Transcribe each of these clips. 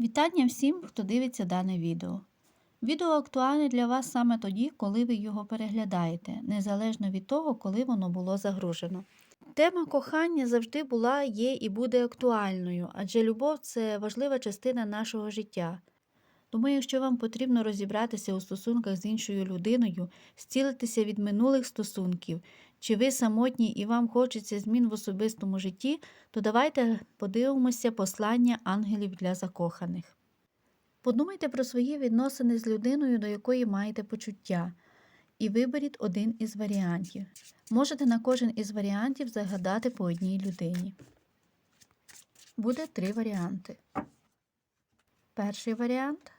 Вітання всім, хто дивиться дане відео. Відео актуальне для вас саме тоді, коли ви його переглядаєте, незалежно від того, коли воно було загружено. Тема кохання завжди була, є і буде актуальною, адже любов це важлива частина нашого життя. Тому, якщо вам потрібно розібратися у стосунках з іншою людиною, зцілитися від минулих стосунків, чи ви самотні і вам хочеться змін в особистому житті, то давайте подивимося послання ангелів для закоханих. Подумайте про свої відносини з людиною, до якої маєте почуття, і виберіть один із варіантів. Можете на кожен із варіантів загадати по одній людині. Буде три варіанти. Перший варіант,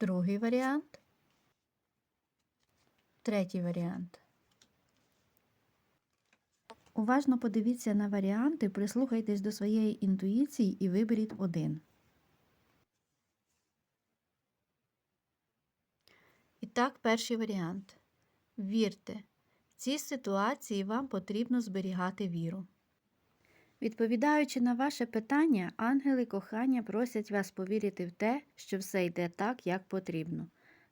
другий варіант, третій варіант. Уважно подивіться на варіанти, прислухайтесь до своєї інтуїції і виберіть один. І так, перший варіант. Вірте, в цій ситуації вам потрібно зберігати віру. Відповідаючи на ваше питання, ангели кохання просять вас повірити в те, що все йде так, як потрібно.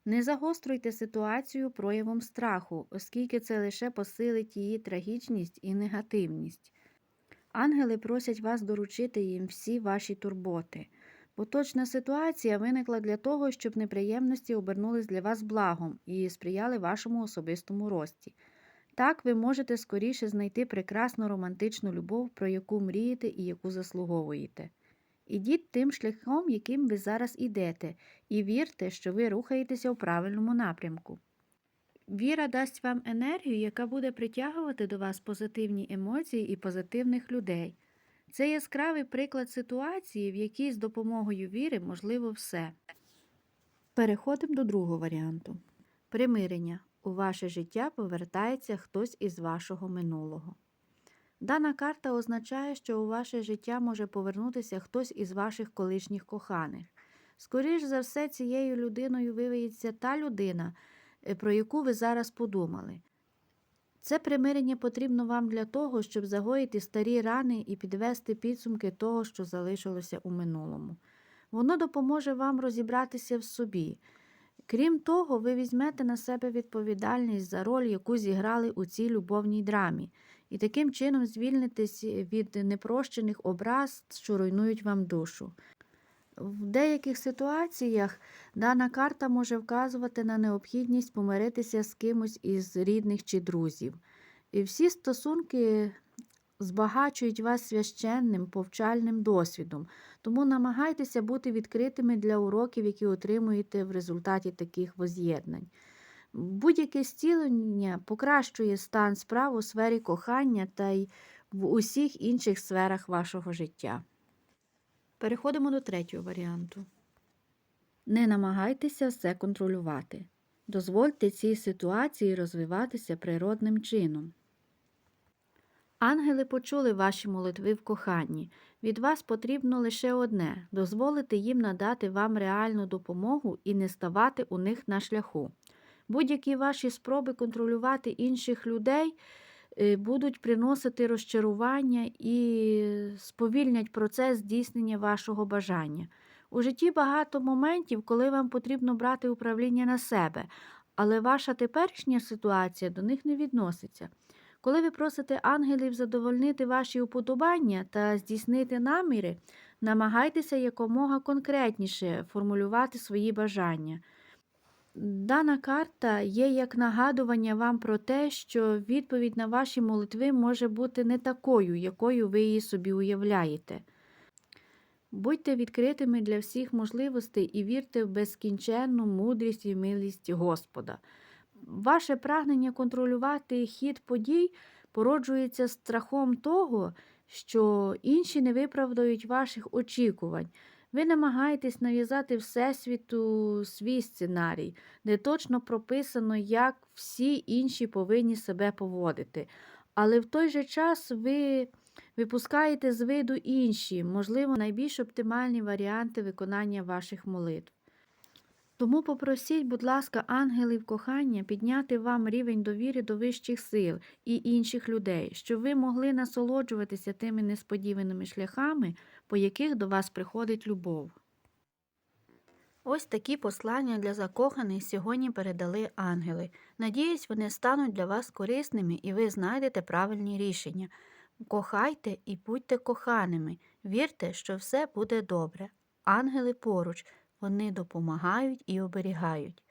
Не загострюйте ситуацію проявом страху, оскільки це лише посилить її трагічність і негативність. Ангели просять вас доручити їм всі ваші турботи. Поточна ситуація виникла для того, щоб неприємності обернулись для вас благом і сприяли вашому особистому рості. Так ви можете скоріше знайти прекрасну романтичну любов, про яку мрієте і яку заслуговуєте. Ідіть тим шляхом, яким ви зараз ідете, і вірте, що ви рухаєтеся у правильному напрямку. Віра дасть вам енергію, яка буде притягувати до вас позитивні емоції і позитивних людей. Це яскравий приклад ситуації, в якій з допомогою віри можливо все. Переходимо до другого варіанту. Примирення. У ваше життя повертається хтось із вашого минулого. Дана карта означає, що у ваше життя може повернутися хтось із ваших колишніх коханих. Скоріш за все, цією людиною виявиться та людина, е, про яку ви зараз подумали. Це примирення потрібно вам для того, щоб загоїти старі рани і підвести підсумки того, що залишилося у минулому. Воно допоможе вам розібратися в собі. Крім того, ви візьмете на себе відповідальність за роль, яку зіграли у цій любовній драмі, і таким чином звільнитесь від непрощених образ, що руйнують вам душу. В деяких ситуаціях дана карта може вказувати на необхідність помиритися з кимось із рідних чи друзів. І всі стосунки збагачують вас священним, повчальним досвідом, тому намагайтеся бути відкритими для уроків, які отримуєте в результаті таких воз'єднань. Будь-яке зцілення покращує стан справ у сфері кохання та й в усіх інших сферах вашого життя. Переходимо до третього варіанту. Не намагайтеся все контролювати. Дозвольте цій ситуації розвиватися природним чином. Ангели почули ваші молитви в коханні. Від вас потрібно лише одне дозволити їм надати вам реальну допомогу і не ставати у них на шляху. Будь-які ваші спроби контролювати інших людей е, будуть приносити розчарування і сповільнять процес здійснення вашого бажання. У житті багато моментів, коли вам потрібно брати управління на себе, але ваша теперішня ситуація до них не відноситься. Коли ви просите ангелів задовольнити ваші уподобання та здійснити наміри, намагайтеся якомога конкретніше формулювати свої бажання. Дана карта є як нагадування вам про те, що відповідь на ваші молитви може бути не такою, якою ви її собі уявляєте. Будьте відкритими для всіх можливостей і вірте в безкінченну мудрість і милість Господа. Ваше прагнення контролювати хід подій породжується страхом того, що інші не виправдають ваших очікувань. Ви намагаєтесь нав'язати Всесвіту свій сценарій, де точно прописано, як всі інші повинні себе поводити. Але в той же час ви випускаєте з виду інші, можливо, найбільш оптимальні варіанти виконання ваших молитв. Тому попросіть, будь ласка, ангелів кохання підняти вам рівень довіри до вищих сил і інших людей, щоб ви могли насолоджуватися тими несподіваними шляхами, по яких до вас приходить любов. Ось такі послання для закоханих сьогодні передали ангели. Надіюсь, вони стануть для вас корисними і ви знайдете правильні рішення. Кохайте і будьте коханими. Вірте, що все буде добре. Ангели поруч, вони допомагають і оберігають.